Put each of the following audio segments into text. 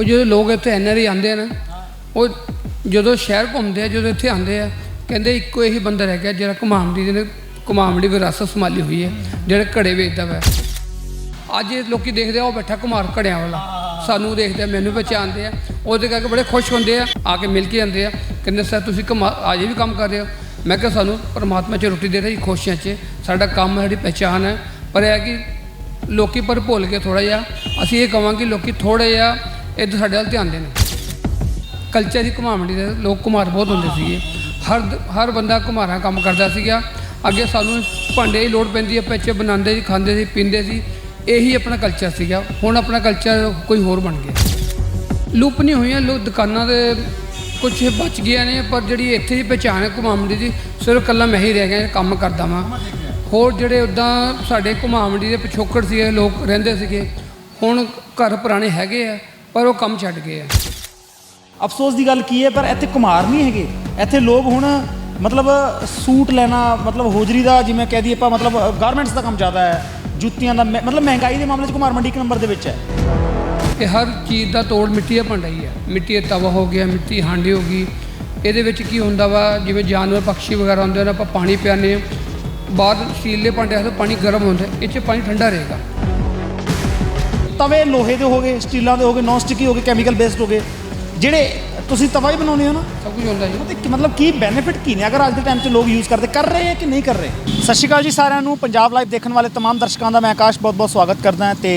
ਉਹ ਜਦੋਂ ਲੋਕ ਇੱਥੇ ਐਨਆਰਆਈ ਆਉਂਦੇ ਆ ਨਾ, ਉਹ ਜਦੋਂ ਸ਼ਹਿਰ ਘੁੰਮਦੇ ਆ, ਜਦੋਂ ਇੱਥੇ ਆਉਂਦੇ ਆ, ਕਹਿੰਦੇ ਇੱਕੋ ਇਹੀ ਬੰਦਾ ਰਹਿ ਗਿਆ ਜਿਹੜਾ ਘੁਮਾਵੜੀ ਦੇ ਨੇ ਘੁਮਾਵੜੀ ਵਿਰਾਸਤ ਸੰਭਾਲੀ ਹੋਈ ਹੈ, ਜਿਹੜਾ ਘੜੇ ਵੇਚਦਾ ਵਾ ਅੱਜ ਇਹ ਲੋਕੀ ਦੇਖਦੇ ਆ, ਉਹ ਬੈਠਾ ਕੁਮਾਰ ਘੜਿਆਂ ਵਾਲਾ। ਸਾਨੂੰ ਦੇਖਦੇ ਆ, ਮੈਨੂੰ ਪਛਾਣਦੇ ਆ। ਉਹਦੇ ਕਰਕੇ ਬੜੇ ਖੁਸ਼ ਹੁੰਦੇ ਆ ਆ ਕੇ ਮਿਲ ਕੇ ਜਾਂਦੇ ਆ। ਕਹਿੰਦੇ, ਸਰ, ਤੁਸੀਂ ਕਮਾ ਅਜੇ ਵੀ ਕੰਮ ਕਰ ਰਹੇ ਹੋ। ਮੈਂ ਕਿਹਾ, ਸਾਨੂੰ ਪਰਮਾਤਮਾ ਚ ਰੋਟੀ ਦੇ ਰਹੀ ਖੁਸ਼ੀਆਂ ਚ ਸਾਡਾ ਕੰਮ ਸਾਡੀ ਪਹਿਚਾਨ ਹੈ। ਪਰ ਇਹ ਹੈ ਕਿ ਲੋਕੀ ਪਰ ਭੁੱਲ ਕੇ ਥੋੜਾ ਜਿਹਾ। ਅਸੀਂ ਇਹ ਕਵਾਂਗੇ, ਲੋਕੀ ਥੋੜਾ ਜਿਹਾ ਇੱਧਰ ਸਾਡੇ ਵੱਲ ਧਿਆਨ ਦੇਣ। ਕਲਚਰ ਦੀ ਘੁਮਾਵਣੀ ਦੇ ਲੋਕ ਕੁਮਾਰ ਬਹੁਤ ਹੁੰਦੇ ਸੀਗੇ। ਹਰ ਹਰ ਬੰਦਾ ਕੁਮਾਰਾਂ ਕੰਮ ਕਰਦਾ ਸੀਗਾ। ਅੱਗੇ ਸਾਨੂੰ ਭਾਂਡੇ ਦੀ ਲੋੜ ਪੈਂਦੀ ਹੈ ਪੈਚੇ ਬਣਾਉਂਦੇ ਸੀ, ਖਾਂਦੇ ਸੀ, ਪੀਂਦੇ ਸੀ। ਇਹੀ ਆਪਣਾ ਕਲਚਰ ਸੀਗਾ। ਹੁਣ ਆਪਣਾ ਕਲਚਰ ਕੋਈ ਹੋਰ ਬਣ ਗਿਆ। ਲੁੱਪ ਨਹੀਂ ਹੋਈਆਂ ਲੋਕ ਦੁਕਾਨਾਂ ਦੇ ਕੁਝ ਬਚ ਗਈਆਂ ਨੇ, ਪਰ ਜਿਹੜੀ ਇੱਥੇ ਦੀ ਪਛਾਣ ਹੈ ਘੁਮਾਵੜੀ ਦੀ, ਸਿਰਫ ਕੱਲਾ ਮੈਂ ਹੀ ਰਹਿ ਗਿਆ, ਕੰਮ ਕਰਦਾ ਵਾਂ। ਹੋਰ ਜਿਹੜੇ ਉਦਾਂ ਸਾਡੇ ਘੁਮਾਵੜੀ ਦੇ ਪਿਛੋਕੜ ਸੀਗੇ, ਲੋਕ ਰਹਿੰਦੇ ਸੀਗੇ, ਹੁਣ ਘਰ ਪੁਰਾਣੇ ਹੈਗੇ ਆ। ਪਰ ਉਹ ਕੰਮ ਛੱਡ ਗਏ ਆ। ਅਫਸੋਸ ਦੀ ਗੱਲ ਕੀ ਹੈ ਪਰ ਇੱਥੇ ਕੁਮਾਰ ਨਹੀਂ ਹੈਗੇ। ਇੱਥੇ ਲੋਕ ਹੁਣ ਮਤਲਬ ਸੂਟ ਲੈਣਾ ਮਤਲਬ ਹੋਜਰੀ ਦਾ ਜਿਵੇਂ ਕਹਿ ਦਈਏ ਆਪਾਂ ਮਤਲਬ ਗਾਰਮੈਂਟਸ ਦਾ ਕੰਮ ਜ਼ਿਆਦਾ ਹੈ। ਜੁੱਤੀਆਂ ਦਾ ਮਹਿ- ਮਤਲਬ ਮਹਿੰਗਾਈ ਦੇ ਮਾਮਲੇ 'ਚ ਕੁਮਾਰ ਮੰਡੀ ਇੱਕ ਨੰਬਰ ਦੇ ਵਿੱਚ ਹੈ। ਇਹ ਹਰ ਚੀਜ਼ ਦਾ ਤੋੜ ਮਿੱਟੀ ਦਾ ਭਾਂਡਾ ਹੀ। ਹੈ ਮਿੱਟੀ ਦਾ ਤਵਾ ਹੋ ਗਿਆ ਮਿੱਟੀ ਦੀ ਹਾਂਡੀ ਹੋ ਗਈ। ਇਹਦੇ ਵਿੱਚ ਕੀ ਹੁੰਦਾ ਵਾ ਜਿਵੇਂ ਜਾਨਵਰ ਪੰਛੀ ਵਗੈਰਾ ਹੁੰਦੇ ਨੇ ਆਪਾਂ ਪਾਣੀ ਪਿਆਉਂਦੇ ਹਾਂ। ਬਾਹਰ ਸਟੀਲ ਦੇ ਭਾਂਡਿਆਂ ਤੋਂ ਪਾਣੀ ਗਰਮ ਹੁੰਦਾ ਇਹ 'ਚ ਪਾਣੀ ਠੰਡਾ ਰਹੇਗਾ। ਤਵੇ ਲੋਹੇ ਦੇ ਹੋਗੇ ਸਟੀਲਾਂ ਦੇ ਹੋਗੇ ਨਾਨ ਸਟਿਕੀ ਹੋਗੇ ਕੈਮੀਕਲ ਬੇਸਡ ਹੋਗੇ ਜਿਹੜੇ ਤੁਸੀਂ ਤਵਾ ਹੀ ਬਣਾਉਂਦੇ ਹੋ ਨਾ ਸਭ ਕੁਝ ਹੁੰਦਾ ਜੀ। ਉਹਦੇ ਮਤਲਬ ਕੀ ਬੈਨੀਫਿਟ ਕੀ ਨੇ? ਅਗਰ ਅੱਜ ਦੇ ਟਾਈਮ 'ਚ ਲੋਕ ਯੂਜ਼ ਕਰਦੇ ਕਰ ਰਹੇ ਹੈ ਕਿ ਨਹੀਂ ਕਰ ਰਹੇ? ਸਤਿ ਸ਼੍ਰੀ ਅਕਾਲ ਜੀ ਸਾਰਿਆਂ ਨੂੰ। ਪੰਜਾਬ ਲਾਈਵ ਦੇਖਣ ਵਾਲੇ ਤਮਾਮ ਦਰਸ਼ਕਾਂ ਦਾ ਮੈਂ ਆਕਾਸ਼ ਬਹੁਤ-ਬਹੁਤ ਸਵਾਗਤ ਕਰਦਾ ਹਾਂ ਤੇ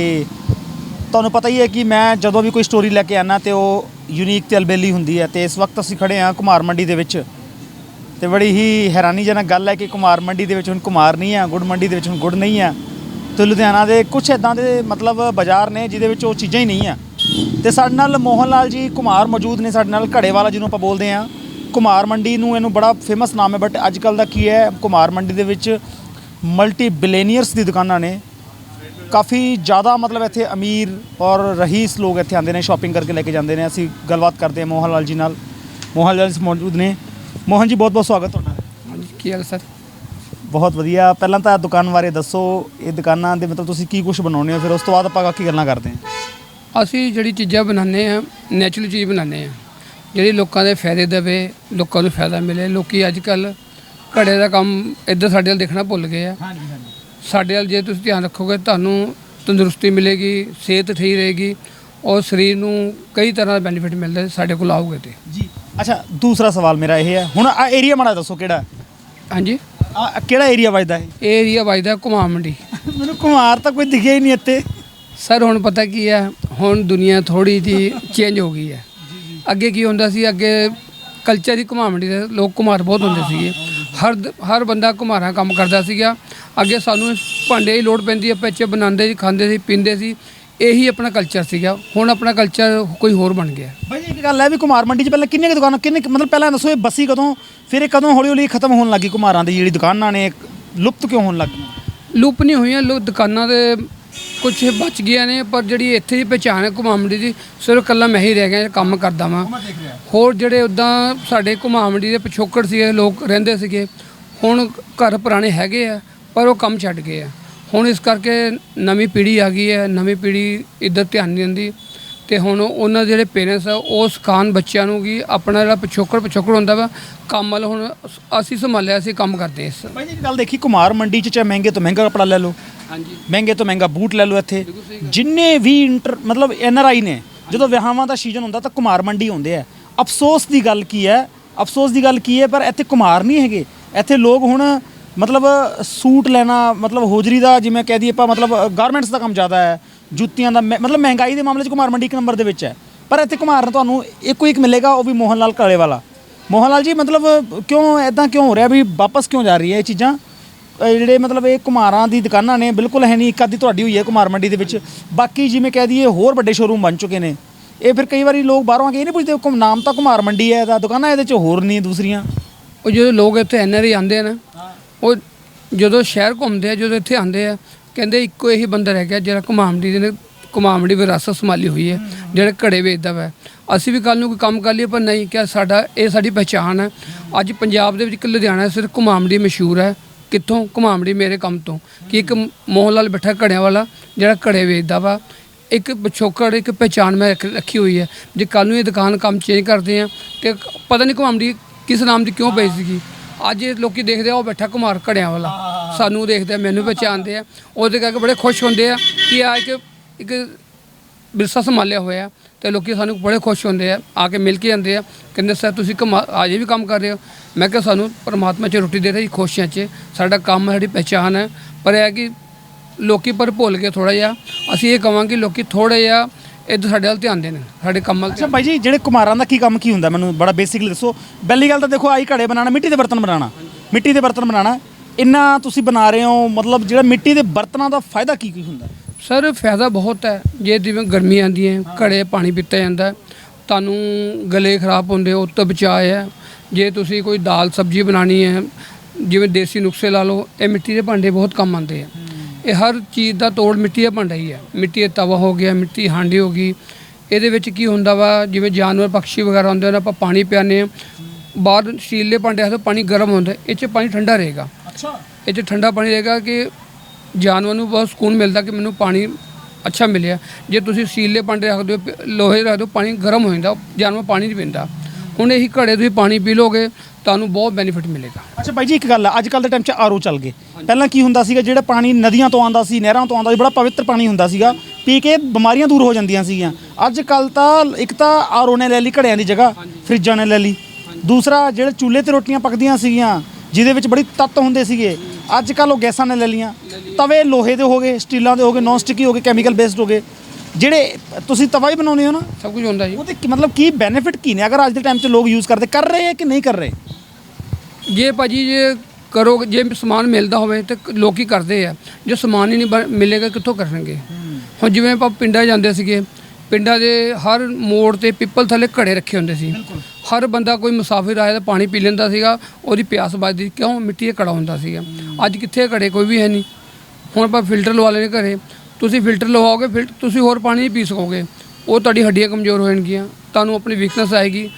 ਤੁਹਾਨੂੰ ਪਤਾ ਹੀ ਹੈ ਕਿ ਮੈਂ ਜਦੋਂ ਵੀ ਕੋਈ ਸਟੋਰੀ ਲੈ ਕੇ ਆਨਾ ਤੇ ਉਹ ਯੂਨੀਕ ਤੇ ਅਲਬੇਲੀ ਹੁੰਦੀ ਹੈ ਤੇ ਇਸ ਵਕਤ ਅਸੀਂ ਖੜੇ ਹਾਂ ਕੁਮਾਰ ਮੰਡੀ ਦੇ ਵਿੱਚ। ਤੇ ਬੜੀ ਹੀ ਹੈਰਾਨੀਜਨਕ ਗੱਲ ਹੈ ਕਿ ਕੁਮਾਰ ਮੰਡੀ ਦੇ ਵਿੱਚ ਹੁਣ ਕੁਮਾਰ ਨਹੀਂ ਹੈ ਗੁੜ ਮੰਡੀ ਦੇ ਵਿੱਚ ਹੁਣ ਗੁੜ ਨਹੀਂ ਹੈ। ਤੇ ਲੁਧਿਆਣਾ ਦੇ ਕੁਝ ਇਦਾਂ ਦੇ ਮਤਲਬ ਬਾਜ਼ਾਰ ਨੇ ਜਿਹਦੇ ਵਿੱਚ ਉਹ ਚੀਜ਼ਾਂ ਹੀ ਨਹੀਂ ਆ। ਤੇ ਸਾਡੇ ਨਾਲ ਮੋਹਨ ਲਾਲ ਜੀ ਕੁਮਾਰ ਮੌਜੂਦ ਨੇ ਸਾਡੇ ਨਾਲ ਘੜੇ ਵਾਲਾ ਜਿਹਨੂੰ ਆਪਾਂ ਬੋਲਦੇ ਆ ਕੁਮਾਰ ਮੰਡੀ ਨੂੰ ਇਹਨੂੰ ਬੜਾ ਫੇਮਸ ਨਾਮ ਹੈ ਬਟ ਅੱਜ ਕੱਲ ਦਾ ਕੀ ਹੈ, ਕੁਮਾਰ ਮੰਡੀ ਦੇ ਵਿੱਚ ਮਲਟੀ ਬਿਲੀਨੀਅਰਸ ਦੀ ਦੁਕਾਨਾਂ ਨੇ। ਕਾਫੀ ਜ਼ਿਆਦਾ ਮਤਲਬ ਇੱਥੇ ਅਮੀਰ ਔਰ ਰਹੀਸ ਲੋਕ ਇੱਥੇ ਆਉਂਦੇ ਨੇ ਸ਼ਾਪਿੰਗ ਕਰਕੇ ਲੈ ਕੇ ਜਾਂਦੇ ਨੇ। ਅਸੀਂ ਗੱਲਬਾਤ ਕਰਦੇ ਹਾਂ ਮੋਹਨ ਲਾਲ ਜੀ ਨਾਲ। ਮੋਹਨ ਲਾਲ ਜੀ ਮੌਜੂਦ ਨੇ। ਮੋਹਨ ਜੀ ਬਹੁਤ ਬਹੁਤ ਸਵਾਗਤ ਤੁਹਾਡਾ। ਹਾਂਜੀ, ਕੀ ਹਾਲ ਸਰ? ਬਹੁਤ ਵਧੀਆ। ਪਹਿਲਾਂ ਤਾਂ ਦੁਕਾਨ ਬਾਰੇ ਦੱਸੋ ਇਹ ਦੁਕਾਨਾਂ ਦੇ ਮਤਲਬ ਤੁਸੀਂ ਕੀ ਕੁਝ ਬਣਾਉਂਦੇ ਹੋ ਫਿਰ ਉਸ ਤੋਂ ਬਾਅਦ ਆਪਾਂ ਬਾਕੀ ਗੱਲਾਂ ਕਰਦੇ ਹਾਂ। ਅਸੀਂ ਜਿਹੜੀ ਚੀਜ਼ਾਂ ਬਣਾਉਂਦੇ ਆ ਨੈਚੁਰਲ ਚੀਜ਼ ਬਣਾਉਂਦੇ ਆ ਜਿਹੜੀ ਲੋਕਾਂ ਦੇ ਫਾਇਦੇ ਦੇਵੇ ਲੋਕਾਂ ਨੂੰ ਫਾਇਦਾ ਮਿਲੇ। ਲੋਕੀ ਅੱਜ ਕੱਲ ਘੜੇ ਦਾ ਕੰਮ ਇੱਧਰ ਸਾਡੇ ਵੱਲ ਦੇਖਣਾ ਭੁੱਲ ਗਏ ਆ। ਹਾਂਜੀ ਹਾਂਜੀ। ਸਾਡੇ ਵੱਲ ਜੇ ਤੁਸੀਂ ਧਿਆਨ ਰੱਖੋਗੇ ਤੁਹਾਨੂੰ ਤੰਦਰੁਸਤੀ ਮਿਲੇਗੀ ਸਿਹਤ ਠੀਕ ਰਹੇਗੀ ਔਰ ਸਰੀਰ ਨੂੰ ਕਈ ਤਰ੍ਹਾਂ ਦਾ ਬੈਨੀਫਿਟ ਮਿਲਦਾ ਸਾਡੇ ਕੋਲ ਆਓਗੇ ਤੇ ਜੀ। ਅੱਛਾ ਦੂਸਰਾ ਸਵਾਲ ਮੇਰਾ ਇਹ ਹੈ। ਹੁਣ ਆ ਏਰੀਆ ਮਾੜਾ ਦੱਸੋ ਕਿਹੜਾ ਹਾਂਜੀ। ਆ ਕਿਹੜਾ ਏਰੀਆ ਵੱਜਦਾ ਹੈ ਇਹ ਏਰੀਆ ਵੱਜਦਾ ਘੁਮਾ ਮੰਡੀ। ਮੈਨੂੰ ਕੁਮਾਰ ਤਾਂ ਕੋਈ ਦਿਖਿਆ ਹੀ ਨਹੀਂ ਇੱਥੇ। ਸਰ ਹੁਣ ਪਤਾ ਕੀ ਹੈ ਹੁਣ ਦੁਨੀਆ ਥੋੜੀ ਜੀ ਚੇਂਜ ਹੋ ਗਈ ਹੈ। ਅੱਗੇ ਕੀ ਹੁੰਦਾ ਸੀ ਅੱਗੇ ਕਲਚਰ ਹੀ ਘੁਮਾ ਮੰਡੀ ਦੇ ਲੋਕ ਕੁਮਾਰ ਬਹੁਤ ਹੁੰਦੇ ਸੀਗੇ। ਹਰ ਦ- ਹਰ ਬੰਦਾ ਕੁਮਾਰਾਂ ਕੰਮ ਕਰਦਾ ਸੀਗਾ। ਅੱਗੇ ਸਾਨੂੰ ਭਾਂਡੇ ਦੀ ਲੋੜ ਪੈਂਦੀ ਹੈ ਪੈਚੇ ਬਣਾਉਂਦੇ ਸੀ ਖਾਂਦੇ ਸੀ ਪੀਂਦੇ ਸੀ। ਇਹੀ ਆਪਣਾ ਕਲਚਰ ਸੀਗਾ। ਹੁਣ ਆਪਣਾ ਕਲਚਰ ਕੋਈ ਹੋਰ ਬਣ ਗਿਆ। ਜੀ, ਇੱਕ ਗੱਲ ਹੈ ਵੀ ਕੁਮਾਰ ਮੰਡੀ 'ਚ ਪਹਿਲਾਂ ਕਿੰਨੇ ਕੁ ਦੁਕਾਨਾਂ ਕਿੰਨੇ ਕੁ- ਮਤਲਬ ਪਹਿਲਾਂ ਦੱਸੋ ਇਹ ਬਸੀ ਕਦੋਂ ਫਿਰ ਇਹ ਕਦੋਂ ਹੌਲੀ ਹੌਲੀ ਖਤਮ ਹੋਣ ਲੱਗੀ ਕੁਮਾਰਾਂ ਦੀ ਜਿਹੜੀ ਦੁਕਾਨਾਂ ਨੇ ਲੁਪਤ ਕਿਉਂ ਹੋਣ ਲੱਗੀ ਲੁੱਪ ਨਹੀਂ ਹੋਈਆਂ ਲੋਕ ਦੁਕਾਨਾਂ ਦੇ ਕੁਝ ਬਚ ਗਈਆਂ ਨੇ ਪਰ ਜਿਹੜੀ ਇੱਥੇ ਦੀ ਪਛਾਣ ਹੈ ਘੁਮਾਵੜੀ ਦੀ ਸਿਰਫ ਕੱਲਾ ਮੈਂ ਹੀ ਰਹਿ ਗਿਆ ਕੰਮ ਕਰਦਾ ਵਾਂ। ਹੋਰ ਜਿਹੜੇ ਉਦਾਂ ਸਾਡੇ ਘੁਮਾਵੜੀ ਦੇ ਪਿਛੋਕੜ ਸੀਗੇ ਲੋਕ ਰਹਿੰਦੇ ਸੀਗੇ ਹੁਣ ਘਰ ਪੁਰਾਣੇ ਹੈਗੇ ਆ ਪਰ ਉਹ ਕੰਮ ਛੱਡ ਗਏ ਆ। ਹੁਣ ਇਸ ਕਰਕੇ ਨਵੀਂ ਪੀੜ੍ਹੀ ਆ ਗਈ ਹੈ ਨਵੀਂ ਪੀੜ੍ਹੀ ਇੱਧਰ ਧਿਆਨ ਨਹੀਂ ਦਿੰਦੀ ਤੇ ਹੁਣ ਉਹਨਾਂ ਦੇ ਜਿਹੜੇ ਪੇਰੈਂਟਸ ਆ ਉਹ ਸਿਖਾਉਣ ਬੱਚਿਆਂ ਨੂੰ ਕਿ ਆਪਣਾ ਜਿਹੜਾ ਪਿਛੋਕੜ ਪਿਛੋਕੜ ਹੁੰਦਾ ਵਾ ਕੰਮ ਵੱਲ ਹੁਣ ਅਸੀਂ ਸੰਭਾਲਿਆ ਅਸੀਂ ਕੰਮ ਕਰਦੇ ਇਸ ਭਾਈ ਜੀ ਇੱਕ ਗੱਲ ਦੇਖੀ ਕੁਮਾਰ ਮੰਡੀ 'ਚ ਚਾਹੇ ਮਹਿੰਗੇ ਤੋਂ ਮਹਿੰਗਾ ਕੱਪੜਾ ਲੈ ਲਓ ਹਾਂਜੀ। ਮਹਿੰਗੇ ਤੋਂ ਮਹਿੰਗਾ ਬੂਟ ਲੈ ਲਓ ਇੱਥੇ ਜਿੰਨੇ ਵੀ ਇੰਟਰ ਮਤਲਬ ਐਨ ਆਰ ਆਈ ਨੇ ਜਦੋਂ ਵਿਆਹਾਂ ਦਾ ਸੀਜ਼ਨ ਹੁੰਦਾ ਤਾਂ ਕੁਮਾਰ ਮੰਡੀ ਹੁੰਦੇ ਆ। ਅਫਸੋਸ ਦੀ ਗੱਲ ਕੀ ਹੈ ਅਫਸੋਸ ਦੀ ਗੱਲ ਕੀ ਹੈ ਪਰ ਇੱਥੇ ਕੁਮਾਰ ਨਹੀਂ ਹੈਗੇ ਇੱਥੇ ਲੋਕ ਹੁਣ ਮਤਲਬ ਸੂਟ ਲੈਣਾ, ਮਤਲਬ ਹੋਜਰੀ ਦਾ ਜਿਵੇਂ ਕਹਿ ਦਈਏ ਆਪਾਂ, ਮਤਲਬ ਗਾਰਮੈਂਟਸ ਦਾ ਕੰਮ ਜ਼ਿਆਦਾ ਹੈ, ਜੁੱਤੀਆਂ ਦਾ ਮਹਿ- ਮਤਲਬ ਮਹਿੰਗਾਈ ਦੇ ਮਾਮਲੇ 'ਚ ਕੁਮਾਰ ਮੰਡੀ ਇੱਕ ਨੰਬਰ ਦੇ ਵਿੱਚ ਹੈ। ਪਰ ਇੱਥੇ ਕੁਮਾਰ ਤੁਹਾਨੂੰ ਇੱਕੋ ਇੱਕ ਮਿਲੇਗਾ, ਉਹ ਵੀ ਮੋਹਨ ਲਾਲ ਕਾਲੇ ਵਾਲਾ। ਮੋਹਨ ਲਾਲ ਜੀ, ਮਤਲਬ ਕਿਉਂ ਐਦਾਂ ਕਿਉਂ ਹੋ ਰਿਹਾ ਵੀ ਵਾਪਸ ਕਿਉਂ ਜਾ ਰਹੀ ਹੈ ਇਹ ਚੀਜ਼ਾਂ? ਇਹ ਜਿਹੜੇ ਮਤਲਬ ਇਹ ਕੁਮਾਰਾਂ ਦੀ ਦੁਕਾਨਾਂ ਨੇ, ਬਿਲਕੁਲ ਹੈ ਨਹੀਂ, ਇੱਕ ਅੱਧੀ ਤੁਹਾਡੀ ਹੋਈ ਹੈ ਕੁਮਾਰ ਮੰਡੀ ਦੇ ਵਿੱਚ। ਬਾਕੀ ਜਿਵੇਂ ਕਹਿ ਦਈਏ ਹੋਰ ਵੱਡੇ ਸ਼ੋਰੂਮ ਬਣ ਚੁੱਕੇ ਨੇ। ਇਹ ਫਿਰ ਕਈ ਵਾਰੀ ਲੋਕ ਬਾਹਰੋਂ ਆ ਕੇ ਇਹ ਨਹੀਂ ਪੁੱਛਦੇ ਕੁਮ ਨਾਮ ਤਾਂ ਕੁਮਾਰ ਮੰਡੀ ਹੈ ਇਹਦਾ ਦੁਕਾਨਾਂ ਇਹਦੇ ਚ ਹੋਰ ਨਹੀਂ ਦੂਸਰੀਆਂ। ਉਹ ਜਦੋਂ ਲੋਕ ਇੱਥੇ ਐਨਆਰਆਈ ਆਉਂਦੇ ਆ ਨਾ ਉਹ ਜਦੋਂ ਸ਼ਹਿਰ ਘੁੰਮਦੇ ਆ, ਜਦੋਂ ਇੱਥੇ ਆਉਂਦੇ ਆ, ਕਹਿੰਦੇ ਇੱਕੋ ਇਹੀ ਬੰਦਾ ਰਹਿ ਗਿਆ ਜਿਹੜਾ ਘੁਮਾਵੜੀ ਦੇ ਨੇ ਘੁਮਾਵੜੀ ਵਿਰਾਸਤ ਸੰਭਾਲੀ ਹੋਈ ਹੈ, ਜਿਹੜਾ ਘੜੇ ਵੇਚਦਾ ਵਾ। ਅਸੀਂ ਵੀ ਕੱਲ ਨੂੰ ਕੋਈ ਕੰਮ ਕਰ ਲਈਏ, ਪਰ ਨਹੀਂ ਕਿ ਸਾਡਾ, ਇਹ ਸਾਡੀ ਪਹਿਚਾਣ ਹੈ। ਅੱਜ ਪੰਜਾਬ ਦੇ ਵਿੱਚ ਇੱਕ ਲੁਧਿਆਣਾ ਸਿਰਫ ਘੁਮਾਵੜੀ ਮਸ਼ਹੂਰ ਹੈ। ਕਿੱਥੋਂ? ਘੁਮਾਵੜੀ ਮੇਰੇ ਕੰਮ ਤੋਂ। ਕਿ ਇੱਕ ਮੋਹਨ ਲਾਲ ਬੈਠਾ ਘੜਿਆਂ ਵਾਲਾ, ਜਿਹੜਾ ਘੜੇ ਵੇਚਦਾ ਵਾ। ਇੱਕ ਪਿਛੋਕੜ, ਇੱਕ ਪਹਿਚਾਣ ਮੈਂ ਰੱਖ- ਰੱਖੀ ਹੋਈ ਹੈ। ਜੇ ਕੱਲ ਨੂੰ ਇਹ ਦੁਕਾਨ ਕੰਮ ਚੇਂਜ ਕਰਦੇ ਆ, ਤੇ ਪਤਾ ਨਹੀਂ ਘੁਮਾਉਂਦੀ ਕਿਸ ਨਾਮ ਦੀ ਕਿਉਂ ਪਈ ਸੀਗੀ? ਅੱਜ ਇਹ ਲੋਕੀ ਦੇਖਦੇ ਆ, ਉਹ ਬੈਠਾ ਕੁਮਾਰ ਘੜਿਆਂ ਵਾਲਾ। ਸਾਨੂੰ ਦੇਖਦੇ ਆ, ਮੈਨੂੰ ਪਹਿਚਾਣਦੇ ਆ। ਉਹਦੇ ਕਰਕੇ ਬੜੇ ਖੁਸ਼ ਹੁੰਦੇ ਆ ਕਿ ਆ ਇੱਕ ਇੱਕ ਵਿਰਸਾ ਸੰਭਾਲਿਆ ਹੋਇਆ। ਤੇ ਲੋਕੀ ਸਾਨੂੰ ਬੜੇ ਖੁਸ਼ ਹੁੰਦੇ ਆ ਆ ਕੇ ਮਿਲ ਕੇ ਜਾਂਦੇ ਆ। ਕਹਿੰਦੇ, ਸਰ, ਤੁਸੀਂ ਕਮਾ ਅਜੇ ਵੀ ਕੰਮ ਕਰ ਰਹੇ ਹੋ? ਮੈਂ ਕਿਹਾ, ਸਾਨੂੰ ਪਰਮਾਤਮਾ 'ਚ ਰੋਟੀ ਦੇ ਰਿਹਾ ਜੀ ਖੁਸ਼ੀਆਂ 'ਚ। ਸਾਡਾ ਕੰਮ, ਸਾਡੀ ਪਹਿਚਾਨ ਹੈ। ਪਰ ਇਹ ਹੈ ਕਿ ਲੋਕੀ ਪਰ ਭੁੱਲ ਗਏ ਥੋੜਾ ਜਿਹਾ। ਅਸੀਂ ਇਹ ਕਵਾਂਗੇ, ਲੋਕੀ ਥੋੜਾ ਜਿਹਾ ਇੱਧਰ ਸਾਡੇ ਵੱਲ ਧਿਆਨ ਦੇਣ ਸਾਡੇ ਕੰਮ ਵੱਲ ਅੱਛਾ ਬਾਈ ਜੀ ਜਿਹੜੇ ਕੁਮਾਰਾਂ ਦਾ ਕੀ ਕੰਮ ਕੀ ਹੁੰਦਾ? ਮੈਨੂੰ ਬੜਾ ਬੇਸਿਕਲੀ ਦੱਸੋ। ਪਹਿਲੀ ਗੱਲ ਤਾਂ ਦੇਖੋ ਆਈ ਘੜੇ ਬਣਾਉਣਾ ਮਿੱਟੀ ਦੇ ਬਰਤਨ ਬਣਾਉਣਾ। ਮਿੱਟੀ ਦੇ ਬਰਤਨ ਬਣਾਉਣਾ। ਇੰਨਾ ਤੁਸੀਂ ਬਣਾ ਰਹੇ ਹੋ ਮਤਲਬ ਜਿਹੜਾ ਮਿੱਟੀ ਦੇ ਬਰਤਨਾਂ ਦਾ ਫਾਇਦਾ ਕੀ ਕੀ ਹੁੰਦਾ? ਸਰ ਫਾਇਦਾ ਬਹੁਤ ਹੈ। ਜੇ ਜਿਵੇਂ ਗਰਮੀ ਆਉਂਦੀ ਹੈ ਘੜੇ ਪਾਣੀ ਪੀਤਾ ਜਾਂਦਾ ਤੁਹਾਨੂੰ ਗਲੇ ਖਰਾਬ ਹੁੰਦੇ ਉਹ ਤੋਂ ਬਚਾਅ ਹੈ। ਜੇ ਤੁਸੀਂ ਕੋਈ ਦਾਲ ਸਬਜ਼ੀ ਬਣਾਣੀ ਹੈ ਜਿਵੇਂ ਦੇਸੀ ਨੁਸਖੇ ਲਾ ਲਓ ਇਹ ਮਿੱਟੀ ਦੇ ਭਾਂਡੇ ਬਹੁਤ ਕੰਮ ਆਉਂਦੇ ਆ। ਇਹ ਹਰ ਚੀਜ਼ ਦਾ ਤੋੜ ਮਿੱਟੀ ਦਾ ਭਾਂਡਾ ਹੀ। ਹੈ ਮਿੱਟੀ ਦਾ ਤਵਾ ਹੋ ਗਿਆ ਮਿੱਟੀ ਹਾਂਡੀ ਹੋ ਗਈ। ਇਹਦੇ ਵਿੱਚ ਕੀ ਹੁੰਦਾ ਵਾ ਜਿਵੇਂ ਜਾਨਵਰ ਪੰਛੀ ਵਗੈਰਾ ਹੁੰਦੇ ਨੇ ਆਪਾਂ ਪਾਣੀ ਪਿਆਉਂਦੇ ਹਾਂ। ਬਾਹਰ ਸਟੀਲ ਦੇ ਭਾਂਡੇ ਤੋਂ ਪਾਣੀ ਗਰਮ ਹੁੰਦਾ ਇਹ 'ਚ ਪਾਣੀ ਠੰਡਾ ਰਹੇਗਾ। ਅੱਛਾ। ਇਹ 'ਚ ਠੰਡਾ ਪਾਣੀ ਰਹੇਗਾ ਕਿ ਜਾਨਵਰ ਨੂੰ ਬਹੁਤ ਸਕੂਨ ਮਿਲਦਾ ਕਿ ਮੈਨੂੰ ਪਾਣੀ ਅੱਛਾ ਮਿਲਿਆ। ਜੇ ਤੁਸੀਂ ਸਟੀਲ ਦੇ ਭਾਂਡੇ ਰੱਖਦੇ ਹੋ ਲੋਹੇ ਦੇ ਰੱਖਦੇ ਹੋ ਪਾਣੀ ਗਰਮ ਹੋ ਜਾਂਦਾ ਜਾਨਵਰ ਪਾਣੀ ਨਹੀਂ ਪੀਂਦਾ। ਹੁਣ ਇਹੀ ਘੜੇ ਤੁਸੀਂ ਪਾਣੀ ਪੀ ਲੋਗੇ ਤੁਹਾਨੂੰ ਬਹੁਤ ਬੈਨੀਫਿਟ ਮਿਲੇਗਾ। ਅੱਛਾ ਬਾਈ ਜੀ ਇੱਕ ਗੱਲ ਆ ਅੱਜ ਕੱਲ ਦੇ ਟਾਈਮ 'ਚ ਆਰਓ ਚੱਲ ਗਏ। ਪਹਿਲਾਂ ਕੀ ਹੁੰਦਾ ਸੀਗਾ ਜਿਹੜਾ ਪਾਣੀ ਨਦੀਆਂ ਤੋਂ ਆਉਂਦਾ ਸੀ ਨਹਿਰਾਂ ਤੋਂ ਆਉਂਦਾ ਸੀ ਬੜਾ ਪਵਿੱਤਰ ਪਾਣੀ ਹੁੰਦਾ ਸੀਗਾ ਪੀ ਕੇ ਬਿਮਾਰੀਆਂ ਦੂਰ ਹੋ ਜਾਂਦੀਆਂ ਸੀਗੀਆਂ। ਅੱਜ ਕੱਲ ਤਾਂ ਇੱਕ ਤਾਂ ਆਰਓ ਨੇ ਲੈ ਲਈ ਘੜਿਆਂ ਦੀ ਜਗ੍ਹਾ ਫਰਿੱਜਾਂ ਨੇ ਲੈ ਲਈ। ਦੂਸਰਾ ਜਿਹੜੇ ਚੁੱਲ੍ਹੇ ਤੇ ਰੋਟੀਆਂ ਪੱਕਦੀਆਂ ਸੀਗੀਆਂ ਜਿਹਦੇ ਵਿੱਚ ਬੜੀ ਤੱਤ ਹੁੰਦੇ ਸੀਗੇ ਅੱਜ ਕੱਲ ਉਹ ਗੈਸਾਂ ਨੇ ਲੈ ਲੀਆਂ ਤਵੇ ਲੋਹੇ ਦੇ ਹੋ ਗਏ ਸਟੀਲਾਂ ਦੇ ਹੋ ਗਏ ਨੌਨ ਸਟਿਕੀ ਹੋ ਗਏ ਕੈਮੀਕਲ ਬੇਸਡ ਹੋ ਗਏ। ਜਿਹੜੇ ਤੁਸੀਂ ਤਵਾ ਹੀ ਬਣਾਉਂਦੇ ਹੋ ਨਾ ਸਭ ਕੁਝ ਹੁੰਦਾ ਜੀ। ਉਹਦੇ ਕੀ- ਮਤਲਬ ਕੀ ਬੈਨੀਫਿਟ ਕੀ ਨੇ? ਅਗਰ ਅੱਜ ਦੇ ਟਾਈਮ 'ਚ ਲੋਕ ਯੂਜ਼ ਕਰਦੇ ਕਰ ਰਹੇ ਹੈ ਕਿ ਨਹੀਂ ਕਰ ਰਹੇ? ਜੇ ਭਾਜੀ ਜੇ ਕਰੋ ਜੇ ਸਮਾਨ ਮਿਲਦਾ ਹੋਵੇ ਤੇ ਲੋਕੀ ਕਰਦੇ ਆ। ਜੇ ਸਮਾਨ ਹੀ ਨਹੀਂ ਬ- ਮਿਲੇਗਾ ਕਿੱਥੋਂ ਕਰਨਗੇ? ਹੁਣ ਜਿਵੇਂ ਆਪਾਂ ਪਿੰਡਾਂ ਜਾਂਦੇ ਸੀਗੇ ਪਿੰਡਾਂ ਦੇ ਹਰ ਮੋੜ ਤੇ ਪਿੱਪਲ ਥੱਲੇ ਘੜੇ ਰੱਖੇ ਹੁੰਦੇ ਸੀ। ਹਰ ਬੰਦਾ ਕੋਈ ਮੁਸਾਫਿਰ ਆਇਆ ਤਾਂ ਪਾਣੀ ਪੀ ਲੈਂਦਾ ਸੀਗਾ ਉਹਦੀ ਪਿਆਸ ਬੁਝਦੀ ਕਿਉਂ? ਮਿੱਟੀ ਦਾ ਘੜਾ ਹੁੰਦਾ ਸੀਗਾ। ਅੱਜ ਕਿੱਥੇ ਘੜੇ ਕੋਈ ਵੀ ਹੈ ਨਹੀਂ। ਹੁਣ ਆਪਾਂ ਫਿਲਟਰ ਲਵਾ ਲੈਣੇ ਘਰੇ। ਤੁਸੀਂ ਫਿਲਟਰ ਲਵਾਓਗੇ ਫਿਰ ਤੁਸੀਂ ਹੋਰ ਪਾਣੀ ਨਹੀਂ ਪੀ ਸਕੋਗੇ। ਉਹ ਤੁਹਾਡੀ ਹੱਡੀਆਂ ਕਮਜ਼ੋਰ ਹੋ ਜਾਣਗੀਆਂ। ਤੁਹਾਨੂੰ ਆਪਣੀ ਵੀਕਨੈਸ ਆਏਗੀ।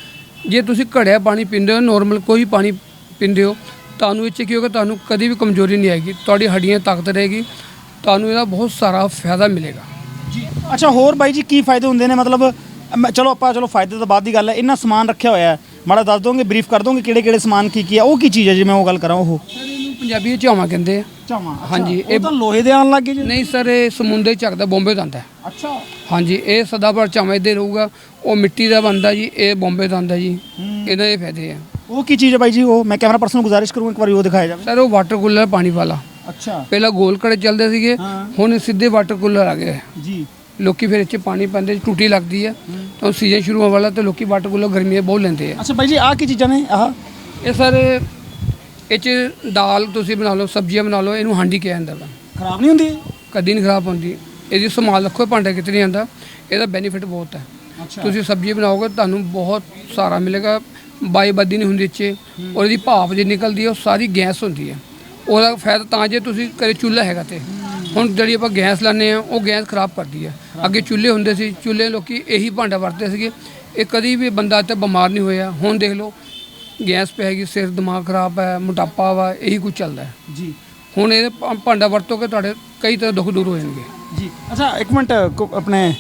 ਜੇ ਤੁਸੀਂ ਘੜਿਆ ਪਾਣੀ ਪੀਂਦੇ ਹੋ ਨਾਰਮਲ ਕੋਈ ਪਾਣੀ ਪੀਂਦੇ ਹੋ ਤੁਹਾਨੂੰ ਇਹ 'ਚ ਕੀ ਹੋਗਾ ਤੁਹਾਨੂੰ ਕਦੀ ਵੀ ਕਮਜ਼ੋਰੀ ਨਹੀਂ ਆਏਗੀ ਤੁਹਾਡੀ ਹੱਡੀਆਂ ਤਾਕਤ ਰਹੇਗੀ ਤੁਹਾਨੂੰ ਇਹਦਾ ਬਹੁਤ ਸਾਰਾ ਫਾਇਦਾ ਮਿਲੇਗਾ। ਅੱਛਾ ਹੋਰ ਬਾਈ ਜੀ ਕੀ ਫਾਇਦੇ ਹੁੰਦੇ ਨੇ? ਮਤਲਬ ਮੈਂ- ਚਲੋ ਆਪਾਂ ਚਲੋ ਫਾਇਦੇ ਤੋਂ ਬਾਅਦ ਦੀ ਗੱਲ ਹੈ ਇੰਨਾ ਸਮਾਨ ਰੱਖਿਆ ਹੋਇਆ ਹੈ। ਮਾੜਾ ਦੱਸ ਦੋਗੇ ਬਰੀਫ ਕਰ ਦੋਗੇ ਕਿਹੜੇ ਕਿਹੜੇ ਸਮਾਨ ਕੀ ਕੀ ਹੈ? ਉਹ ਕੀ ਚੀਜ਼ ਹੈ ਜੇ ਮੈਂ ਉਹ ਗੱਲ ਕਰਾਂ ਉਹ? ਸਰ ਇਹਨੂੰ ਪੰਜਾਬੀ ਵਿੱਚ ਝਾਵਾਂ ਕਹਿੰਦੇ ਆ। ਚਾਵਾਂ ਹਾਂਜੀ, ਇਹ ਤਾਂ ਲੋਹੇ ਦੇ ਆਣ ਲੱਗੇ ਜੀ। ਨਹੀਂ ਸਰ ਇਹ ਸਮੁੰਦਰ ਚੱਕਦਾ ਬੰਬੇ ਤੋਂ ਆਉਂਦਾ ਹੈ। ਅੱਛਾ। ਹਾਂਜੀ ਇਹ ਸਦਾਬਹਾਰ ਝਾਵਾਂ ਇੱਧੇ ਰਹੂਗਾ ਉਹ ਮਿੱਟੀ ਦਾ ਬਣਦਾ ਜੀ ਇਹ ਬੰਬੇ ਤੋਂ ਆਉਂਦਾ ਜੀ ਇਹਦੇ ਇਹ ਫਾਇਦੇ ਆ। ਉਹ ਕੀ ਚੀਜ਼ ਹੈ ਬਾਈ ਜੀ? ਉਹ ਮੈਂ ਕੈਮਰਾ ਪਰਸਨ ਨੂੰ ਗੁਜ਼ਾਰਿਸ਼ ਕਰੂੰਗਾ ਇੱਕ ਵਾਰੀ ਉਹ ਦਿਖਾਇਆ ਜਾਵੇ। ਸਰ ਉਹ ਵਾਟਰ ਕੂਲਰ ਪਾਣੀ ਵਾਲਾ। ਅੱਛਾ। ਪਹਿਲਾਂ ਗੋਲ ਘੜੇ ਚੱਲਦੇ ਸੀਗੇ ਹਾਂ। ਹੁਣ ਸਿੱਧੇ ਵਾਟਰ ਕੂਲਰ ਆ ਗਏ। ਜੀ। ਲੋਕੀ ਫਿਰ ਇੱਥੇ ਪਾਣੀ ਪਾਉਂਦੇ ਟੂਟੀ ਲੱਗਦੀ ਹੈ। ਤਾਂ ਸੀਜ਼ਨ ਸ਼ੁਰੂ ਹੋਣ ਵਾਲਾ ਤੇ ਲੋਕੀ ਵਾਟਰ ਕੂਲਰ ਗਰਮੀਆਂ ਬਹੁਤ ਲੈਂਦੇ ਆ। ਅੱਛਾ ਬਾਈ ਜੀ ਆਹ ਕੀ ਚੀਜ਼ਾਂ ਨੇ? ਆਹ। ਇਹ ਸਰ ਇਹ 'ਚ ਦਾਲ ਤੁਸੀਂ ਬਣਾ ਲਓ ਸਬਜ਼ੀਆਂ ਬਣਾ ਲਓ ਇਹਨੂੰ ਹਾਂਡੀ ਕਿਹਾ ਜਾਂਦਾ ਵਾ। ਖਰਾਬ ਨਹੀਂ ਹੁੰਦੀ? ਕਦੀ ਨਹੀਂ ਖਰਾਬ ਹੁੰਦੀ। ਇਹਦੀ ਸੰਭਾਲ ਰੱਖੋ ਭਾਂਡਾ ਕਿਤੇ ਨਹੀਂ ਆਉਂਦਾ। ਇਹਦਾ ਬੈਨੀਫਿਟ ਬਹੁਤ ਹੈ। ਅੱਛਾ। ਤੁਸੀਂ ਸਬਜ਼ੀ ਬਣਾਓਗੇ ਤੁਹਾਨੂੰ ਬਹੁਤ ਸਾਰਾ ਮਿਲੇਗਾ। ਬਾਈਬਦੀ ਨਹੀਂ ਹੁੰਦੀ ਇੱਥੇ ਔਰ ਇਹਦੀ ਭਾਪ ਜੇ ਨਿਕਲਦੀ ਹੈ ਉਹ ਸਾਰੀ ਗੈਸ ਹੁੰਦੀ ਹੈ। ਉਹਦਾ ਫਾਇਦਾ ਤਾਂ ਜੇ ਤੁਸੀਂ ਘਰੇ ਚੁੱਲ੍ਹਾ ਹੈਗਾ ਤੇ। ਹੁਣ ਜਿਹੜੀ ਆਪਾਂ ਗੈਸ ਲਾਉਂਦੇ ਆ ਉਹ ਗੈਸ ਖਰਾਬ ਕਰਦੀ ਹੈ। ਅੱਗੇ ਚੁੱਲ੍ਹੇ ਹੁੰਦੇ ਸੀ ਚੁੱਲ੍ਹੇ ਲੋਕੀ ਇਹੀ ਭਾਂਡਾ ਵਰਤਦੇ ਸੀਗੇ। ਇਹ ਕਦੀ ਵੀ ਬੰਦਾ ਤੇ ਬਿਮਾਰ ਨਹੀਂ ਹੋਇਆ। ਹੁਣ ਦੇਖ ਲਓ ਗੈਸ ਪੈ ਗਈ ਸਿਰ ਦਿਮਾਗ ਖਰਾਬ ਹੈ ਮੋਟਾਪਾ ਵਾ ਇਹੀ ਕੁਝ ਚੱਲਦਾ ਹੈ। ਜੀ। ਹੁਣ ਇਹ ਭਾ- ਭਾਂਡਾ ਵਰਤੋਗੇ ਤੁਹਾਡੇ ਕਈ ਤਰ੍ਹਾਂ ਦੁੱਖ ਦੂਰ ਹੋ ਜਾਣਗੇ। ਜੀ। ਅੱਛਾ ਇੱਕ ਮਿੰਟ ਕੋ- ਆਪਣੇ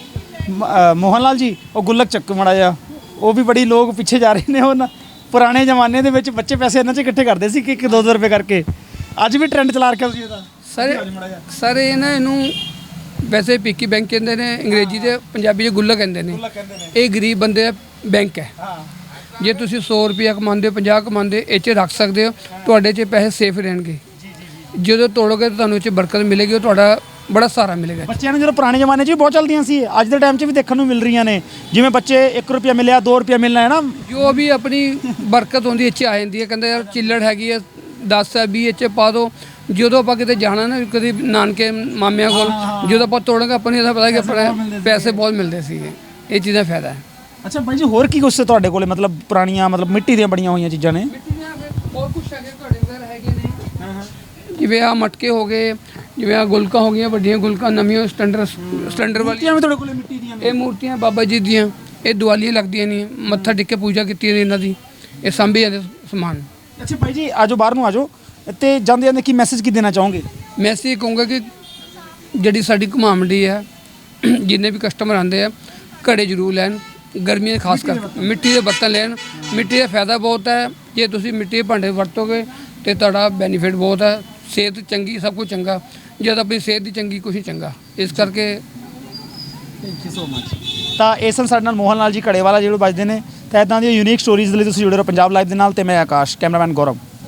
ਮ- ਅ, ਮੋਹਨ ਲਾਲ ਜੀ ਉਹ ਗੁੱਲਕ ਚੱਕ ਮੜਾ ਜਾ ਉਹ ਵੀ ਬੜੀ ਲੋਕ ਪਿੱਛੇ ਜਾ ਰਹੇ ਨੇ ਉਹ ਨਾ। ਪੁਰਾਣੇ ਜ਼ਮਾਨੇ ਦੇ ਵਿੱਚ ਬੱਚੇ ਪੈਸੇ ਇਹਨਾਂ 'ਚ ਇਕੱਠੇ ਕਰਦੇ ਸੀ ਕਿ ਇੱਕ ਦੋ ਦੋ ਰੁਪਏ ਕਰਕੇ। ਅੱਜ ਵੀ ਟ੍ਰੈਂਡ ਚਲਾ ਰੱਖਿਆ ਤੁਸੀਂ ਇਹਦਾ। ਸਰ ਸਰ ਇਹ ਨਾ ਇਹਨੂੰ ਵੈਸੇ ਪੀਕੀ ਬੈਂਕ ਕਹਿੰਦੇ ਨੇ ਅੰਗਰੇਜ਼ੀ ਦੇ ਪੰਜਾਬੀ 'ਚ ਗੁੱਲਾ ਕਹਿੰਦੇ ਨੇ। ਇਹ ਗਰੀਬ ਬੰਦੇ ਦਾ ਬੈਂਕ ਹੈ। ਜੇ ਤੁਸੀਂ 100 ਰੁਪਇਆ ਕਮਾਉਂਦੇ ਹੋ 50 ਕਮਾਉਂਦੇ ਇਹ 'ਚ ਰੱਖ ਸਕਦੇ ਹੋ ਤੁਹਾਡੇ 'ਚ ਪੈਸੇ ਸੇਫ ਰਹਿਣਗੇ। ਜਦੋਂ ਤੋੜੋਗੇ ਤਾਂ ਤੁਹਾਨੂੰ ਇਹ 'ਚ ਬਰਕਤ ਮਿਲੇਗੀ ਉਹ ਤੁਹਾਡਾ ਬੜਾ ਸਹਾਰਾ ਮਿਲੇਗਾ ਬੱਚਿਆਂ ਨੂੰ ਜਦੋਂ ਪੁਰਾਣੇ ਜ਼ਮਾਨੇ 'ਚ ਵੀ ਬਹੁਤ ਚੱਲਦੀਆਂ ਸੀ ਅੱਜ ਦੇ ਟਾਈਮ 'ਚ ਵੀ ਦੇਖਣ ਨੂੰ ਮਿਲ ਰਹੀਆਂ ਨੇ। ਜਿਵੇਂ ਬੱਚੇ 1 ਰੁਪਿਆ ਮਿਲਿਆ 2 ਰੁਪਿਆ ਮਿਲਣਾ ਹੈ ਨਾ? ਜੋ ਵੀ ਆਪਣੀ ਬਰਕਤ ਹੁੰਦੀ 'ਚ ਆ ਜਾਂਦੀ ਹੈ। ਕਹਿੰਦੇ ਯਾਰ ਚਿੱਲੜ ਹੈਗੀ ਹੈ 10 ਹੈ 20 ਇਹ 'ਚ ਪਾ ਦਿਓ ਜਦੋਂ ਆਪਾਂ ਕਿਤੇ ਜਾਣਾ ਨਾ ਕਦੇ ਨਾਨਕੇ ਮਾਮਿਆਂ ਕੋਲ ਜਦੋਂ ਆਪਾਂ ਤੋੜਾਂਗੇ ਆਪਾਂ ਨੂੰ ਇਹਦਾ ਪਤਾ ਕਿ ਆਪਣੇ ਪੈਸੇ ਬਹੁਤ ਮਿਲਦੇ ਸੀਗੇ। ਇਹ ਚੀਜ਼ ਦਾ ਫਾਇਦਾ ਹੈ। ਅੱਛਾ ਬਾਈ ਜੀ ਹੋਰ ਕੀ ਕੁਛ ਤੁਹਾਡੇ ਕੋਲੇ? ਮਤਲਬ ਪੁਰਾਣੀਆਂ ਮਤਲਬ ਮਿੱਟੀ ਦੀਆਂ ਬਣੀਆਂ ਹੋਈਆਂ ਚੀਜ਼ਾਂ ਨੇ? ਹੋਰ ਕੁਝ ਹੈਗੇ ਘੜੇ ਵਗੈਰਾ ਹੈਗੇ ਨੇ। ਜਿਵੇਂ ਆ ਮਟਕੇ ਹੋ ਗਏ ਜਿਵੇਂ ਆ ਗੁਲਕਾਂ ਹੋ ਗਈਆਂ ਵੱਡੀਆਂ ਗੁਲਕਾਂ ਨਵੀਆਂ ਸਟੈਂਡਰ ਸਟੈਂਡਰ ਵਾਲੀ ਮੂਰਤੀਆਂ ਵੀ ਤੁਹਾਡੇ ਕੋਲੇ ਮਿੱਟੀ ਦੀਆਂ ਇਹ ਮੂਰਤੀਆਂ ਬਾਬਾ ਜੀ ਦੀਆਂ ਇਹ ਦੀਵਾਲੀ ਲੱਗਦੀਆਂ ਨਹੀਂ ਮੱਥਾ ਟੇਕ ਕੇ ਪੂਜਾ ਕੀਤੀ ਜਾਂਦੀ ਇਹਨਾਂ ਦੀ। ਇਹ ਸਾਂਭੇ ਜਾਂਦੇ ਸਮਾਨ। ਅੱਛਾ ਬਾਈ ਜੀ ਆਜੋ ਬਾਹਰ ਨੂੰ ਆਜੋ। ਤੇ ਜਾਂਦੇ ਜਾਂਦੇ ਕੀ ਮੈਸੇਜ ਕੀ ਦੇਣਾ ਚਾਹੋਗੇ? ਮੈਂ ਅਸੀਂ ਇਹ ਕਹੂੰਗਾ ਕਿ ਜਿਹੜੀ ਸਾਡੀ ਘੁਮਾਮੰਡੀ ਹੈ ਜਿੰਨੇ ਵੀ ਕਸਟਮਰ ਆਉਂਦੇ ਆ ਘੜੇ ਜ਼ਰੂਰ ਲੈਣ ਗਰਮੀਆਂ ਖਾਸ ਕਰ ਮਿੱਟੀ ਦੇ ਬਰਤਨ ਲੈਣ। ਮਿੱਟੀ ਦਾ ਫਾਇਦਾ ਬਹੁਤ ਹੈ ਜੇ ਤੁਸੀਂ ਮਿੱਟੀ ਦੇ ਭਾਂਡੇ ਵਰਤੋਗੇ ਤੇ ਤੁਹਾਡਾ ਬੈਨੀਫਿਟ ਬਹੁਤ ਹੈ ਸਿਹਤ ਚੰਗੀ ਸਭ ਕੁਝ ਚੰਗਾ। ਜਦ ਆਪਣੀ ਸਿਹਤ ਦੀ ਚੰਗੀ ਕੁਛ ਨਹੀਂ ਚੰਗਾ। ਇਸ ਕਰਕੇ ਥੈਂਕ ਯੂ ਸੋ ਮਚ ਤਾਂ ਇਹ ਸਨ ਸਾਡੇ ਨਾਲ ਮੋਹਨ ਲਾਲ ਜੀ ਘੜੇਵਾਲਾ ਜਿਹੜੇ ਵੱਜਦੇ ਨੇ। ਤਾਂ ਇਦਾਂ ਦੀਆਂ ਯੂਨੀਕ ਸਟੋਰੀਜ਼ ਦੇ ਲਈ ਤੁਸੀਂ ਜੁੜੇ ਰਹੋ ਪੰਜਾਬ ਲਾਈਵ ਦੇ ਨਾਲ ਤੇ ਮੈਂ ਆਕਾਸ਼ ਕੈਮਰਾਮੈਨ ਗੌਰਵ।